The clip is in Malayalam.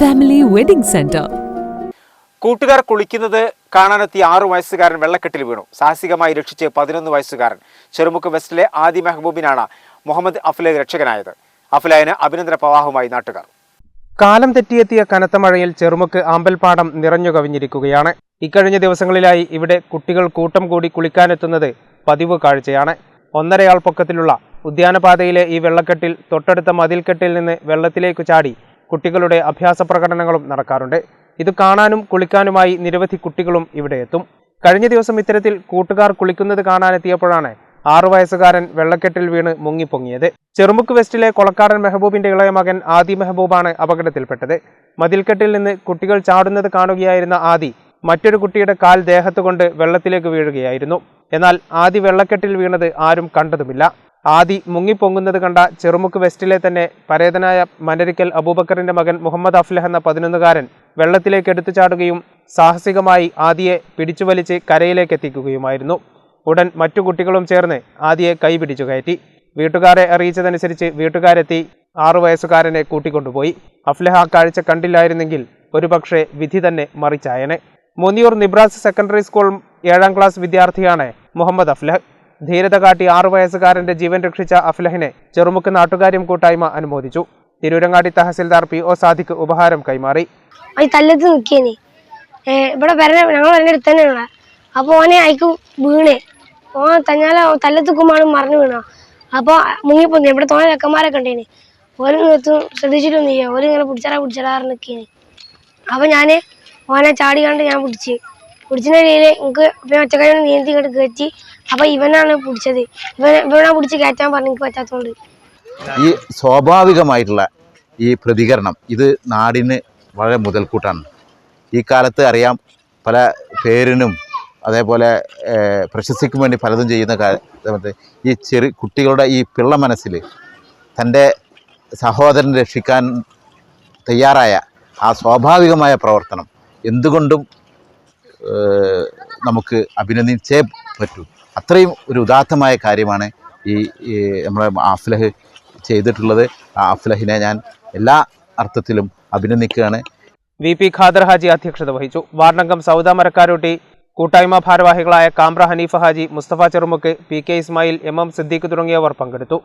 ഫാമിലി വെഡിംഗ് സെന്റർ കൂട്ടുകാർ കുളിക്കുന്നത് കാണാനെത്തിയ ആറു വയസ്സുകാരൻ വെള്ളക്കെട്ടിൽ വീണു. സാഹസികമായി രക്ഷിച്ച് പതിനൊന്ന് വയസ്സുകാരൻ ചെറുമുക്ക് വെസ്റ്റിലെ ആദി മെഹബൂബിനാണ് മുഹമ്മദ് അഫ്ലെ രക്ഷകനായത്. അഫ്ലൈന് അഭിനന്ദന പ്രവാഹവുമായി നാട്ടുകാർ. കാലം തെറ്റിയെത്തിയ കനത്ത മഴയിൽ ചെറുമുക്ക് ആമ്പൽപ്പാടം നിറഞ്ഞു കവിഞ്ഞിരിക്കുകയാണ്. ഇക്കഴിഞ്ഞ ദിവസങ്ങളിലായി ഇവിടെ കുട്ടികൾ കൂട്ടം കൂടി കുളിക്കാനെത്തുന്നത് പതിവ് കാഴ്ചയാണ്. ഒന്നരയാൾ പൊക്കത്തിലുള്ള ഉദ്യാനപാതയിലെ ഈ വെള്ളക്കെട്ടിൽ തൊട്ടടുത്ത മതിൽക്കെട്ടിൽ നിന്ന് വെള്ളത്തിലേക്ക് ചാടി കുട്ടികളുടെ അഭ്യാസ പ്രകടനങ്ങളും നടക്കാറുണ്ട്. ഇത് കാണാനും കുളിക്കാനുമായി നിരവധി കുട്ടികളും ഇവിടെ എത്തും. കഴിഞ്ഞ ദിവസം ഇത്തരത്തിൽ കൂട്ടുകാർ കുളിക്കുന്നത് കാണാനെത്തിയപ്പോഴാണ് ആറു വയസ്സുകാരൻ വെള്ളക്കെട്ടിൽ വീണ് മുങ്ങിപ്പൊങ്ങിയത്. ചെറുമുക്ക് വെസ്റ്റിലെ കൊളക്കാടൻ മെഹബൂബിന്റെ ഇളയ മകൻ ആദി മെഹബൂബാണ് അപകടത്തിൽപ്പെട്ടത്. മതിൽക്കെട്ടിൽ നിന്ന് കുട്ടികൾ ചാടുന്നത് കാണുകയായിരുന്ന ആദി മറ്റൊരു കുട്ടിയുടെ കാൽ ദേഹത്തുകൊണ്ട് വെള്ളത്തിലേക്ക് വീഴുകയായിരുന്നു. എന്നാൽ ആദി വെള്ളക്കെട്ടിൽ വീണത് ആരും കണ്ടതുമില്ല. ആദി മുങ്ങിപ്പൊങ്ങുന്നത് കണ്ട ചെറുമുക്ക് വെസ്റ്റിലെ തന്നെ പരേതനായ മനരിക്കൽ അബൂബക്കറിന്റെ മകൻ മുഹമ്മദ് അഫ്ലഹ് എന്ന പതിനൊന്നുകാരൻ വെള്ളത്തിലേക്ക് എടുത്തു ചാടുകയും സാഹസികമായി ആദിയെ പിടിച്ചുവലിച്ച് കരയിലേക്ക് എത്തിക്കുകയുമായിരുന്നു. ഉടൻ മറ്റു കുട്ടികളും ചേർന്ന് ആദിയെ കൈപിടിച്ചു കയറ്റി. വീട്ടുകാരെ അറിയിച്ചതനുസരിച്ച് വീട്ടുകാരെത്തി ആറു വയസ്സുകാരനെ കൂട്ടിക്കൊണ്ടുപോയി. അഫ്ലഹ കാഴ്ച കണ്ടില്ലായിരുന്നെങ്കിൽ ഒരുപക്ഷെ വിധി തന്നെ മറിച്ചായനെ. മുനിയൂർ നിബ്രാസ് സെക്കൻഡറി സ്കൂൾ ഏഴാം ക്ലാസ് വിദ്യാർത്ഥിയാണ് മുഹമ്മദ് അഫ്ലഹ്. ധീരത കാട്ടി ആറു വയസ്സുകാരന്റെ ജീവൻ രക്ഷിച്ച അഫ്ലഹിനെ ചെറുമുക്ക് നാട്ടുകാര്യം കൂട്ടായ്മ അനുമോദിച്ചു. തിരൂരങ്ങാടി തഹസിൽദാർ പി ഒ സാദിഖ് ഉപഹാരം കൈമാറി. തല്ലത്ത് നിൽക്കേനി ഇവിടെ വരണ ഞങ്ങൾ വരണ അടുത്ത് തന്നെയുള്ള അപ്പോൾ ഓനെ അയക്ക് വീണേ. ഓൻ തഞ്ഞാല തല്ലത്തുക്കുമാണ് മറിഞ്ഞു വീണോ? അപ്പോൾ മുങ്ങിപ്പോന്നു. ഇവിടെ തോനെ ചെക്കന്മാരൊക്കെ ഉണ്ടേനെ. ഓരോ നിർത്തും ശ്രദ്ധിച്ചിട്ടൊന്നും ചെയ്യാം ഓരോ ഇങ്ങനെ പിടിച്ചാറാ പിടിച്ചാറാറ് നിൽക്കേനി അപ്പോൾ ഞാൻ ഓനെ ചാടി കണ്ട് ഞാൻ പിടിച്ച്. പിടിച്ചിന്റെ ഇടയിൽ എനിക്ക് പിന്നെ ഒറ്റക്കാരി നീന്തി ഇങ്ങോട്ട് കയറ്റി അപ്പൊ ഇവനാണ് പിടിച്ചത്. ഇവൻ ഇവനാ പിടിച്ച് കയറ്റാൻ പറഞ്ഞു എനിക്ക് പറ്റാത്തതുകൊണ്ട് ഈ സ്വാഭാവികമായിട്ടുള്ള ഈ പ്രതികരണം ഇത് നാടിന് വളരെ മുതൽക്കൂട്ടാണ്. ഈ കാലത്ത് അറിയാം പല പേരിനും അതേപോലെ പ്രശസ്തിക്കും വേണ്ടി പലതും ചെയ്യുന്ന കാലത്ത് ഈ ചെറു കുട്ടികളുടെ ഈ പിള്ള മനസ്സിൽ തന്റെ സഹോദരനെ രക്ഷിക്കാൻ തയ്യാറായ ആ സ്വാഭാവികമായ പ്രവർത്തനം എന്തുകൊണ്ടും നമുക്ക് അഭിനന്ദിച്ചേ പറ്റൂ. അത്രയും ഒരു ഉദാത്തമായ കാര്യമാണ് ഈ നമ്മുടെ അഫ്ലഹ് ചെയ്തിട്ടുള്ളത്. ആ അഫ്ലഹിനെ ഞാൻ എല്ലാ അർത്ഥത്തിലും അഭിനന്ദിക്കുകയാണ്. വി പി ഖാദർ ഹാജി അധ്യക്ഷത വഹിച്ചു. വാർഡംഗം സൗദ മരക്കാരോട്ടി കൂട്ടായ്മ ഭാരവാഹികളായ Kamra Haneefa Haji Musthafa Cherumukku P K Ismail M M Siddique തുടങ്ങിയവർ പങ്കെടുത്തു.